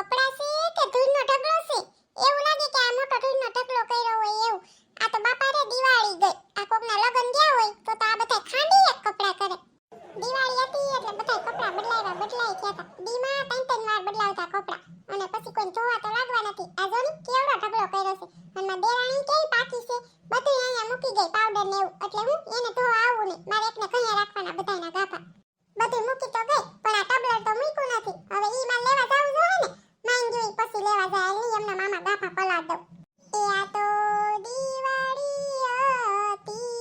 કપડાં છે કે ધૂળનો ઢગલો છે એવું લાગે કે આ મોટો ધૂળનો ઢગલો કર્યો હોય એવું આ તો બાપા રે દિવાળી ગઈ આ કોકના લગન ગયા હોય તો તો આ બધા ખાંડી એક કપડાં કરે દિવાળી હતી એટલે બધા કપડાં બદલાવ્યા બદલાઈ ગયા હતા દીમાં ત્રણ ત્રણ વાર બદલાવતા કપડાં અને પછી કોઈ ધોવા તો લાગવા નથી આ જો ને કેવડો ઢગલો કર્યો છે અને મારી દેરાણી કેવી પાકી છે બધું અહીંયા મૂકી ગઈ પાવડર ને એવું એટલે હું એને ધોવા આવું નહીં મારે એકને કઅહીંયા રાખવાના બધાયના ગાભા બધું મૂકી તો ગઈ પણ આ ટબલર તો મૂક્યું નથી હવે ઈ માં લેવા જાવું જોઈએ ને માંગ જોઈ પછી લેવા જાય નહીં એમના મામા ગાભા પલાળ દઉં એ આ તો દિવાળી હતી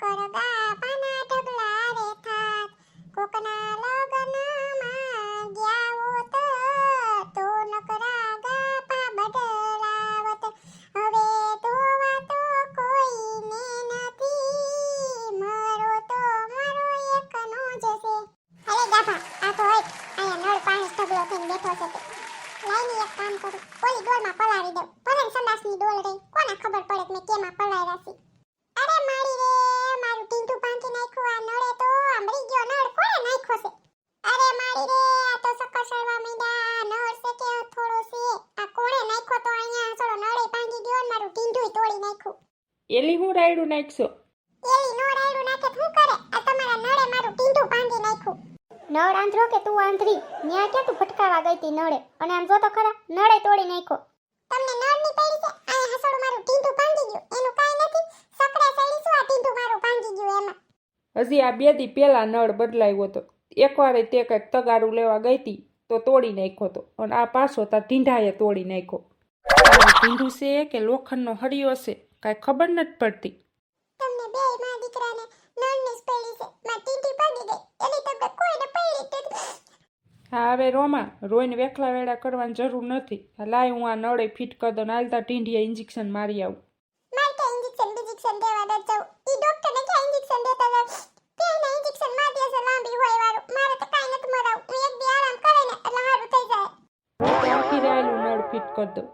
રે પાના ઢગલા રે થાત કોકના લગનમાં ગયા હોત તો નકરા ગાપા બદલાવત હવે ધોવા તો કોઈને નથી મારો તો મારો એકનો જ છે અરે ગાભા આ તો હોય અહીંયા નળ પાણી ઢગલો થઈને બેઠો છે લાઈની એક કામ કરું ઓલી ડોલમાં પલાળી દઉં ભલે સંદાસની ડોલ રહી કોને ખબર પડે કે મેં કેમાં પલાળ્યા છે અરે મારી રે મારું ટીંટું પાંચી નાખ્યું આ નળે તો આંબળી ગયો નળ કોણે નાખ્યો છે અરે મારી રે આ તો સક્કર સળવા માંડ્યા નળ છે કે થોડો છે આ કોણે નાખ્યો તો અહીંયા થોડો નળે ભાંગી ગયો ને મારું ટીંટું તોડી નાખ્યું એલી હું રાયડું નાખશો? એલી નો રાયડું નાખે તો કરે? આ તમારા નળે મારું ટીંડું બાંધી નાખ્યું. નળ આંધળો કે તું આંધરી? ન્યા ક્યાં તું ભટકાવા ગઈ તી નળે? અને આમ જો તો ખરા નળે તોડી નાખ્યો. તમને નળની પડી છે આ હસડું મારું ટીંડું ભાંગી ગયું. એનું કાઈ નથી સકડા સડી શું આ ટીંડું મારું ભાંગી ગયું એમાં? હજી આ બે દી પહેલા નળ બદલાયો હતો. એકવારે તે કંઈક તગારું લેવા ગઈ હતી તો તોડી નાખ્યો હતો. અને આ પાછો તા ઢીંઢાએ તોડી નાખ્યો. ઢીંઢું છે કે લોખંડનો હરિયો છે? કાંઈ ખબર નથી પડતી. તમને બે માં દીકરાને નળની જ પડી છે. માં ટીંટી ભાંગી ગઈ. એની તમને કોઈને પડી જ હા હવે રોમા રોઈને વેખલા વેડા કરવાની જરૂર નથી. લાય હું આ નળે ફિટ કરી દઉં ને હાલતા ટીંઢીએ ઇન્જેક્શન મારી આવું. મારે તો ઇન્જેક્શન બીજેક્શન દેવા ન જાવ. ઈ ડોક્ટરને ક્યાં ઇન્જેક્શન દેતા હતા પેલા ઇન્જેક્શન માર દે છે લાંબી હોય વાળું. મારે તો કાંઈ નથી મરાવું. હું એક દી આરામ કરે ને એટલે સારું થઈ જાય. આખી રાયલું નળ ફિટ કરી દઉં?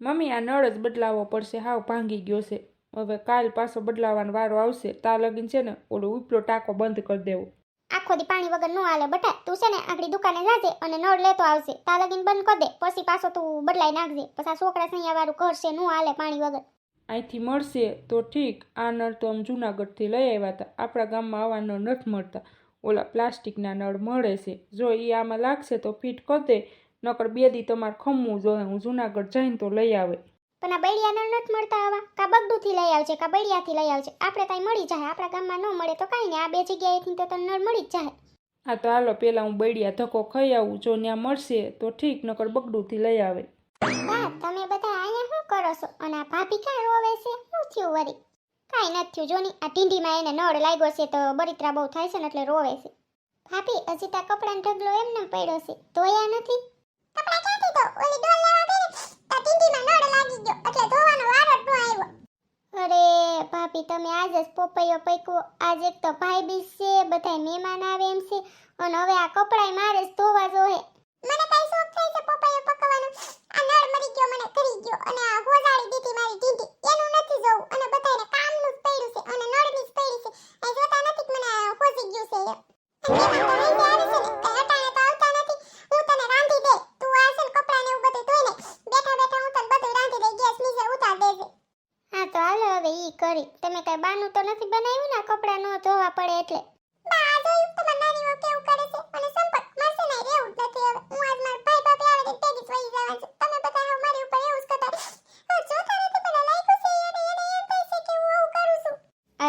મમ્મી આ નળ જ બદલાવવો પડશે. હાવ ભાંગી ગયો છે. હવે કાલ પાછો બદલાવવાનો વારો આવશે. તા લગીન છે ને ઓલો ઉપલો ટાંકો બંધ કરી દેવો. આખો દી પાણી વગર નો હાલે બટા. તું છે ને આપણી દુકાને જાજે અને નળ લેતો આવશે તા લગીન બંધ કર દે. પછી પાછો તું બદલાઈ નાખજે. પછી આ છોકરા સૈયા વાળું કરશે નો હાલે પાણી વગર. અહીંથી મળશે તો ઠીક. આ નળ તો આમ જૂનાગઢથી લઈ આવ્યા હતા આપણા ગામમાં આવા નળ નથી મળતા. ઓલા પ્લાસ્ટિકના નળ મળે છે. જો એ આમાં લાગશે તો ફિટ કરી દે. નકર બે દી તમારે ખમવું જોઈએ હું જુનાગઢ જઈને તો લઈ આવે. પણ આ બળિયા નળ નથી મળતા આવા. કા બગડુથી લઈ આવજે કા બળિયાથી લઈ આવજે. આપણે કાંઈ મળી જાય આપણા ગામમાં ન મળે તો કાંઈ નહીં. આ બે જગ્યાએથી તો તને નળ મળી જ જાય. હા તો હાલો પહેલાં હું બૈડિયા ધક્કો ખાઈ આવું જો ત્યાં મળશે તો ઠીક નકર બગડુંથી લઈ આવે. બા તમે બધા અહીંયા શું કરો છો? અને આ ભાભી ક્યાં રોવે છે? શું થયું વરી? કાંઈ નથી થયું જોની આ ટીંડીમાં એને નળ લાગ્યો છે તો બળિત્રા બહુ થાય છે ને એટલે રોવે છે. ભાભી હજી તા કપડાનો ઢગલો એમને પડ્યો છે. ધોયા નથી? જ પોપૈયો પૈકો. આજે તો ભાઈ બીજ છે, બધાય મહેમાન આવે એમ છે. અને હવે આ કપડાય મારે જ ધોવા જોહે મને કઈ શોખ થાય છે પપૈયો પકવાનો આ નળ મરી ગયો, મને કરી ગયો. અને આ હોજાળી દીધી મારી ટીંટી એનું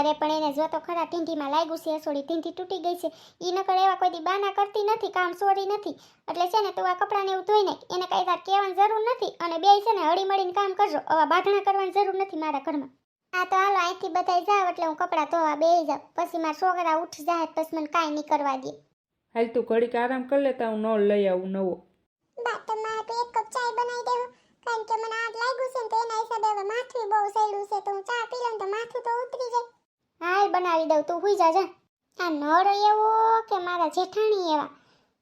અરે પણ એને જો તો ખરા ટીંટીમાં લાગ્યું છે સોડી ટીંટી તૂટી ગઈ છે. ઈ નકર એવા કોઈ દી બાના કરતી નથી કામ સોરી નથી. એટલે છે ને તું આ કપડાને એવું ધોઈ નાખ. એને કઈ તાર કહેવાની જરૂર નથી અને બેય છે ને હળી મળીને કામ કરજો. આવા બાંધણા કરવાની જરૂર નથી મારા ઘરમાં. આ તો હાલો અહીંથી બધાય જાવ એટલે હું કપડાં ધોવા બેહી જાઉં. પછી મારા છોકરા ઉઠી જાય પછી મને કાંઈ નહીં કરવા દે. હાલ તું ઘડીક આરામ કરી લેતા હું નળ લઈ આવું નવો. બા તો એક કપ ચાય બનાવી દેવું. કારણ કે મને આગ લાગ્યું છે ને તો એના હિસાબે હવે માથું બહુ સડ્યું છે તો હું ચા પી લઉં તો માથું તો ઉતરી જાય. હાલ બનાવી દઉં તું હુઈ જા જા. આ નળ એવો કે મારા જેઠાણી એવા.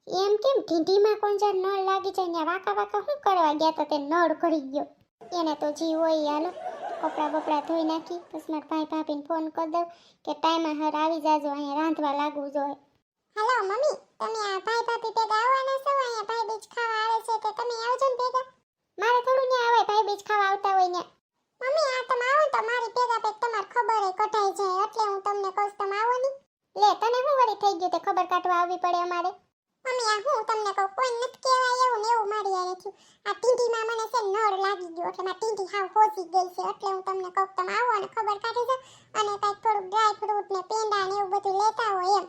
એમ કેમ ઢીંઢીમાં કોણ જાર નળ લાગી જાય ને વાકા વાકા શું કરવા ગયા તો તે નળ ઘડી ગયો? એને તો જીવ હોય હાલો કપડાં બપડા ધોઈ નાખી પછી મારા ભાઈ ભાભીને ફોન કરી દઉં કે ટાઈમ હર આવી જાજો અહીંયા રાંધવા લાગવું જોઈએ હેલો મમ્મી તમે આ ભાઈ ભાભી ભેગા આવવાના છો? અહીંયા ભાઈ બીજ ખાવા આવે છે કે તમે આવજો ને ભેગા? મારે થોડું ન્યા આવે ભાઈ બીજ ખાવા આવતા હોય ન્યા. મમ્મી આ તમે આવો તો મારી પેદા પેક તમાર ખબર ય કઢાઈ જાય. એટલે હું તમને કહું તમે આવો ને. લે તને હું વળી થઈ ગયું તે ખબર કાઢવા આવવી પડે અમારે. મમ્મી આ હું તમને કહું કોઈ નથી કહેવાય એવું ને એવું મારી હારે થયું. આ ટીંટીમાં મને છે નળ લાગી ગયો એટલે મારી ટીંટી હાવ હોસી ગઈ છે. એટલે હું તમને કહું તમે આવો અને ખબર કાઢી જાઓ. અને કંઈક થોડુંક ડ્રાય ફ્રૂટ ને પેંડા ને એવું બધું લેતા હોય એમ.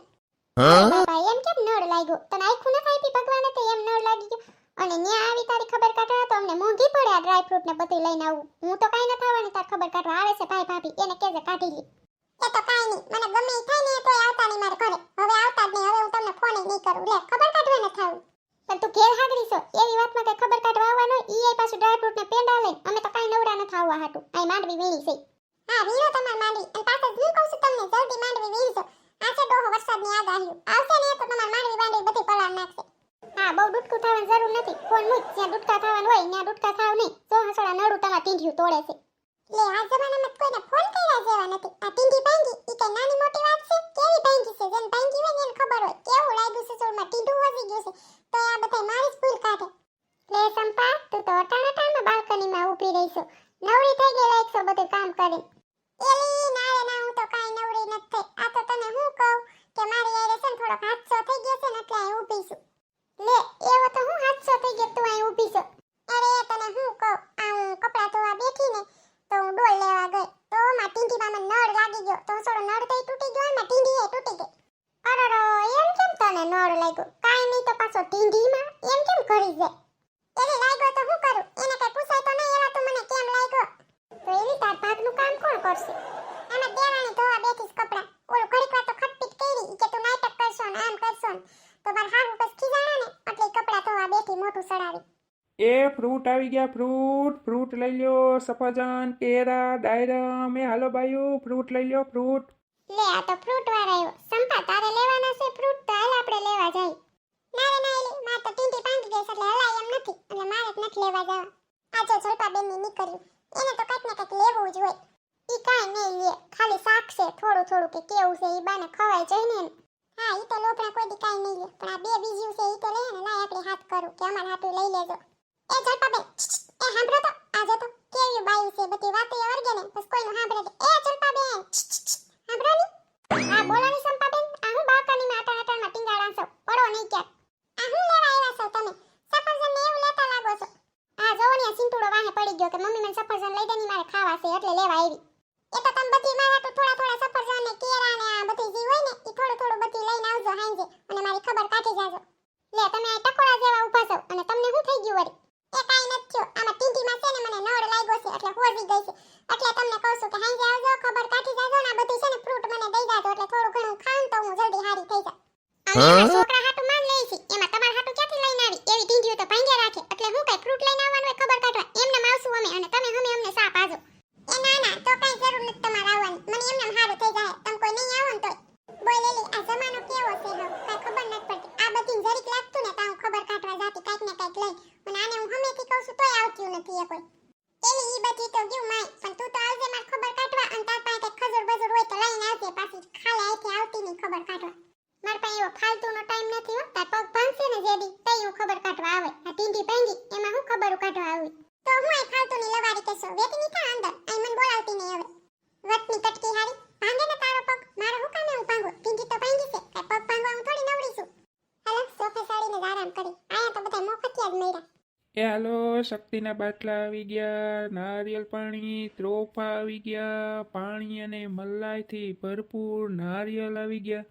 બાબા એમ કેમ નળ લાગ્યો? તને આખું ન આપી? ભગવાને તો એમ નળ લાગી ગયો. અને ન્યા આવી તારી ખબર કાઢવા તો અમને મોંઘી પડે આ ડ્રાય ફ્રૂટ ને બધું લઈને આવું. હું તો કાંઈ ન થવાની તાર ખબર કાઢવા. આવે છે ભાઈ ભાભી એને કેજે કાઢી લી. એ તો કાંઈ નહીં મને ગમે એ થાય ને તોય આવતા નહીં મારે ઘરે. હવે આવતા જ નહીં હવે હું તમને ફોન નહીં કરું. લે ખબર કાઢવા ન થાવું પણ તું ઘેર હાગરી છો એવી વાતમાં કઈ ખબર કાઢવા આવવાનો ઈ એ પાછું ડ્રાય ફ્રૂટ ને પેંડા લઈને. અમે તો કાંઈ નવરા ન થાવવા હાટું. આઈ માંડવી વીણી છે. હા વીણો તમાર માંડવી. અને પાછળ હું કહું છું તમને જલ્દી માંડવી વીણજો આ છે ડોહો વરસાદની આગાહીઓ આવશે ને તો તમાર માંડવી માંડવી બધી પલાળ નાખશે હા, બહુ ડૂટકું થવાની જરૂર નથી. ફોન મૂક, જ્યાં ડૂટકા થવાનું હોય, ત્યાં ડૂટકા થાવ નહીં. સો હસોડા નડું તમારા ટીંઢિયું તોડે છે. લે, આ જમાનામાં કોઈને ફોન કર્યા જેવા નથી. આ ટીંઢી ભાંગી એ કઈ નાની મોટી વાત છે? કેવી ભાંગી છે? જેને ભાંગી હોય એને ખબર હોય. કેવું લાગ્યું છે? ચોરમાં ટીંઢું વધી ગયું છે. તો આ બધા મારી જ ભૂલ કાઢે લે સંપા તું તો અટાણ અટાણમાં બાલ્કનીમાં ઊભી રહી છો નવરી થઈ ગઈ લાઈક છો બધું કામ કરીને એલી ના રે ના હું તો કાઈ નવરી નથી થઈ આ તો તને હું કહું કે મારી યારે છે ને થોડોક હાદસો થઈ ગયો છે ને એટલે અહીં ઊભી છું લે એવો તો હું હાદસો થઈ ગયો તું અહીં ઊભી છો અરે તને હું કહું આ હું કપડાં ધોવા બેઠી ને તો હું ડોલ લેવા ગઈ તો માં ટીંડીમાં મને નળ લાગી ગયો તો થોડો નળ તો તૂટી ગયો ને ટીંડી એ તૂટી ગઈ અરરો એમ કેમ તને નળ લાગ્યો કાંઈ નહીં તો પાછો ટીંઢીમાં એમ કેમ કરી જાય એલી લાગ્યો તો હું કરું એને કઈ પૂછાય તો નહીં એલા તું મને કેમ લાગ્યો તો એની તાર ભાગનું કામ કોણ કરશે આમાં દેરાણી ધોવા બેઠી છે કપડાં ઓલું ઘડીક વાર તો ખટપીટ કરી ઈ કે તું નાટક કરશો ને આમ કરશો ને તો માર હાહુ બસ ખીજાણા ને એટલે ઈ કપડાં ધોવા બેઠી મોટું સડાવી એ ફ્રૂટ આવી ગયા ફ્રૂટ ફ્રૂટ લઈ લ્યો, સફરજન કેરા ડાયરમ, એ હાલો બાયું ફ્રૂટ લઈ લ્યો ફ્રૂટ લે, આ તો ફ્રૂટ વાળા આવ્યો. સંપા, તારે લેવાના છે ફ્રૂટ તો હાલ આપણે લેવા જાય ના રે, ના, એલી, માર તો ટીંટી ભાંગી ગઈ એટલે હલાય એમ નથી. એટલે મારે જ નથી લેવા જવા. આ જો જલપાબેનની નીકળ્યું. એને તો કંઈક ને કંઈક લેવું જ હોય. ઈ કાંઈ નહીં લે. ખાલી શાક છે, થોડું થોડું કે કેવું છે, ઈ બાને ખવાય જાય ને હા, ઈ તો લોપડા કોઈ દી કાંઈ નહીં લે. પણ આ બે બીજું છે, ઈ તો લે ને, લાય આપણે હાથ કરું, કે અમાર હાટું લઈ લેજો. એ જલપાબેન એ સાંભળો તો આજે તો કેવી બાઈ છે બધી વાતો એ વર્ગે ને બસ કોઈનું સાંભળે તો એ જલપાબેન સાંભળો ની હા બોલો ની સંપાબેન આ હું બાલ્કનીમાં આટાણ આટાણમાં ટીંગાડા છો પડો નહીં ક્યાંક આ હું લેવા આવ્યા છો તમે સફરજન ને એવું લેતા લાગો છો આ જોવણિયા સિંટુડો વાહે પડી ગયો કે મમ્મી મને સફરજન લઈ દે ની મારે ખાવા છે એટલે લેવા આવી એ તો તમે બધી મારા હાટું થોડા થોડા સફરજન ને કેરા ને આ બધી જે હોય ને ઈ થોડું થોડું બધી લઈને આવજો હાંજે અને મારી ખબર કાઢી જાજો લે તમે આ ટકોરા જેવા ઊભા છો અને તમને શું થઈ ગયું વળી એ કાઈ નથી થયો આમાં ટીંટીમાં છે ને મને નળ લાગ્યો છે એટલે હોજી ગઈ છે એટલે તમને કહું છું કે હાંજે આવજો ખબર કાઢી જાજો ને આ બધી છે ને ફ્રૂટ મને દઈ જાજો એટલે થોડું ઘણું ખાઉં તો હું જલ્દી હારી થઈ જાઉં અમે એના છોકરા હાટું માન લઈ છી એમાં તમારા હાટું ક્યાંથી લઈને આવી એવી ઢીંઢીઓ તો ભાંગ્યા રાખે એટલે હું કઈ ફ્રૂટ લઈને આવવાનું હોય ખબર કાઢવા એમને માવશું અમે અને તમે અમે અમને સાપ આજો એ ના ના તો કઈ જરૂર નથી તમારે આવવાની મને એમને હારું થઈ જાય તમે કોઈ નહીં આવો ને તોય બોલ એલી આ જમાનો કેવો છે હવે કઈ ખબર નથી પડતી આ બધી જરીક લાગતું ને તો હું ખબર કાઢવા જાતી કાંઈક ને કાંઈક લઈ અને આને હું હમેથી કહું છું તોય આવતું નથી એ કોઈ એલી ઈ બધી તો ગયું માય. પણ તું તો આવજે માર ખબર કાઢવા અને તાર પાસે ખજૂર બજૂર હોય તો લઈને આવજે પાછી. ખાલે આઈથી આવતી ની ખબર કાઢવા. માર પાસે એવો ફાલતુનો ટાઈમ નથી હો. તાર પગ ભાંગશે ને જેદી, તઈ હું ખબર કાઢવા આવે. આ ટીંડી ભાંગી, એમાં હું ખબર કાઢવા આવી? તો હું અહીં ફાલતુની લવારી કેસો વેતી ની અંદર. આઈ મન બોલાવતી નહીં હવે. વટની કટકી હારી ભાંગે ને તારો પગ મારે હું કામે હું ભાંગું ટીંગી તો ભાંગી છે કાંઈ પગ ભાંગવા હું થોડી નવરી છું હાલો સોફે સાડીને જ આરામ કરી આયા તો બધા મોફતિયા જ મળ્યા એ હાલો શક્તિના બાટલા આવી ગયા નારિયેલ પાણી ત્રોફા આવી ગયા પાણી અને મલાઈથી ભરપૂર નારિયેલ આવી ગયા.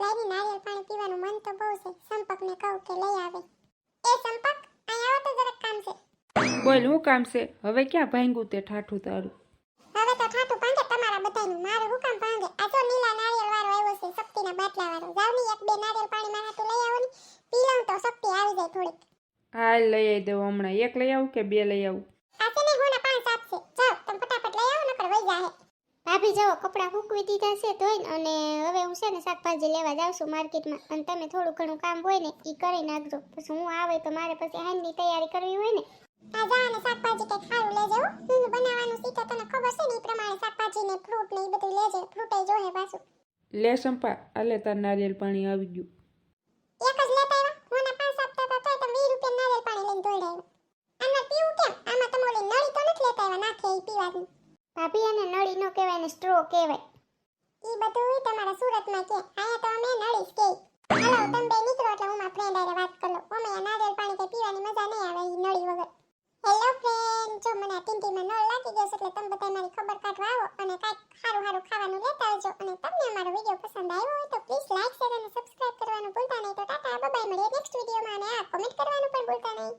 લાઈની નારિયેળ પાણી પીવાનું મન તો બહુ છે. સંપકને કહું કે લઈ આવે. એ સંપક અહીંયા આવો તો જરાક કામ છે. બોલ હું કામ છે? હવે ક્યાં ભાંગ્યું તે ઠાઠું તારું? હવે તો ઠાઠું ભાંગે તમારા બધાનું મારે હું કામ ભાંગે? આ જો નીલા નારિયેલ વાળો આવ્યો છે શક્તિના બાટલા વાળો જાવની એક બે નારિયેલ પાણી મારા તો લઈ આવો ને. પી લઉં તો શક્તિ આવી જાય થોડીક. હાલ લઈ આવી દઉં હમણાં. એક લઈ આવું કે બે લઈ આવું? આ છે ને હોના પાંચ આપશે. જાઓ તમે ફટાફટ લઈ આવો નકર વઈ જાહે. ભાભી જવો કપડાં સૂકવી દીધા છે ધોઈને અને હવે હું છે ને શાકભાજી લેવા જાઉં છું માર્કેટમાં. અને તમે થોડું ઘણું કામ હોય ને એ કરી નાખજો. પછી હું આવે તો મારે પછી હાંજની તૈયારી કરવી હોય ને. આ જા અને શાકભાજી કંઈક સારું લેજો હો. હું બનાવવાનું શીખે તને ખબર છે ને એ પ્રમાણે શાકભાજી ને ફ્રૂટ ને એ બધું લેજે. ફ્રૂટ જોહે પાછું. લે સંપા અલે તાર નારિયેલ પાણી આવી ગયું. એક જ લેતા લઈને દોડાયો આમાં પીવું કેમ? આમાં તમે ઓલી નળી તો નથી લેતા આવ્યા નાખે એ પીવાની. ભાભી એને નળી નો કહેવાય ને સ્ટ્રો કહેવાય. ઈ બધું તમારા સુરતમાં કે. આયા તો અમે નળીશ કે. હાલો તમે બે નીકળો એટલે હું મારા ફ્રેન્ડ આરે વાત કરો. ઓમે નારિયેળ પાણી કે પીવાની મજા નહીં આવે ઈ નળી વગર. હેલો ફ્રેન્ડ જો મને ટીંટીમાં નળ લાગી ગયો એટલે તમે બધા મારી ખબર કાઢવા આવો અને કાંઈક સારું સારું ખાવાનું લેતા આવજો. અને તમને અમારો વીડિયો પસંદ આવ્યો હોય તો પ્લીઝ લાઈક શેર અને સબસ્ક્રાઇબ કરવાનું ભૂલતા નહીં. તો ટાટા બાય મળીએ નેક્સ્ટ વિડીયોમાં અને આ કોમેન્ટ કરવાનું પણ ભૂલતા નહીં.